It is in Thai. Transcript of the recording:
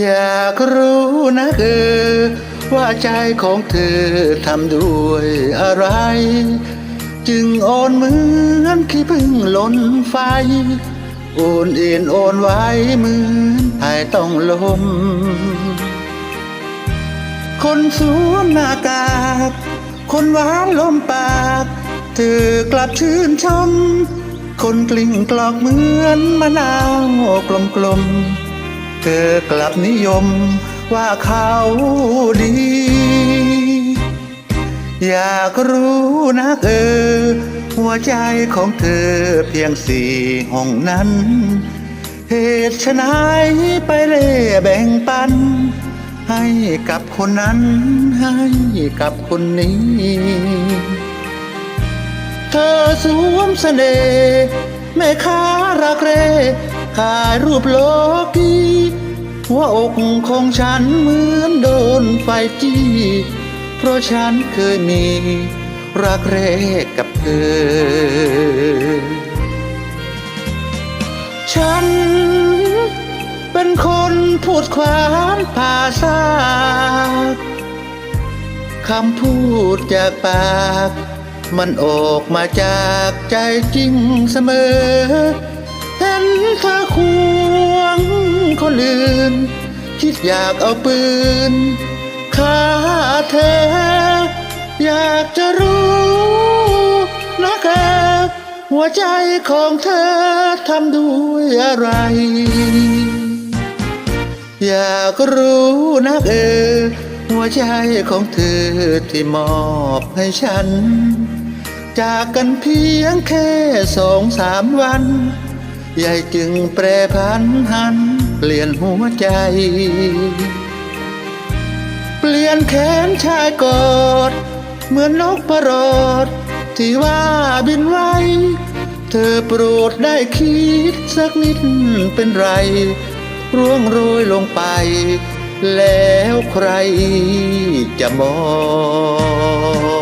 อยากรู้นะเออว่าใจของเธอทำด้วยอะไร จึงอ่อนเหมือนขี้พึ่งหล้นไฟโอนเอ็นโอนไว้เหมือนภายต้องลม คนสวมหน้ากากคนหวานลมปาก เธอกลับชื่นชม คนกลิ้งกลอกเหมือนมะนาวกลมๆ เธอกลับนิยมว่าเขาดี อยากรู้นะเออ หัวใจของเธอเพียงสี่ห้องนั้น เหตุไฉนไปเล่แบ่งปัน ให้กับคนนั้นให้กับคนนี้ เธอสวมเสน่ห์แม่ค้ารักเร่ขายรูปโลกี หัวอกของฉันเหมือนโดนไฟจี้ เพราะฉันเคยมีรักแรกกับเธอ ฉันเป็นคนพูดความภาษาคำพูดจากปาก มันออกมาจากใจจริงเสมอ เห็นเธอควง คนอื่นคิดอยากเอาปืนฆ่าเธอ อยากจะรู้นะแกหัวใจของเธอทำด้วยอะไร อยากรู้นักเออ หัวใจของเธอที่มอบให้ฉัน จากกันเพียงแค่สองสามวัน ยายจึงแปรพันหัน ปลี่ยนหัวใจ เปลี่ยนแขนชายกอด เหมือนนกประหลอด ที่ว่าบินไวเธอโปรดได้คิดสักนิดเป็นไร ร่วงโรยลงไป แล้วใครจะมอง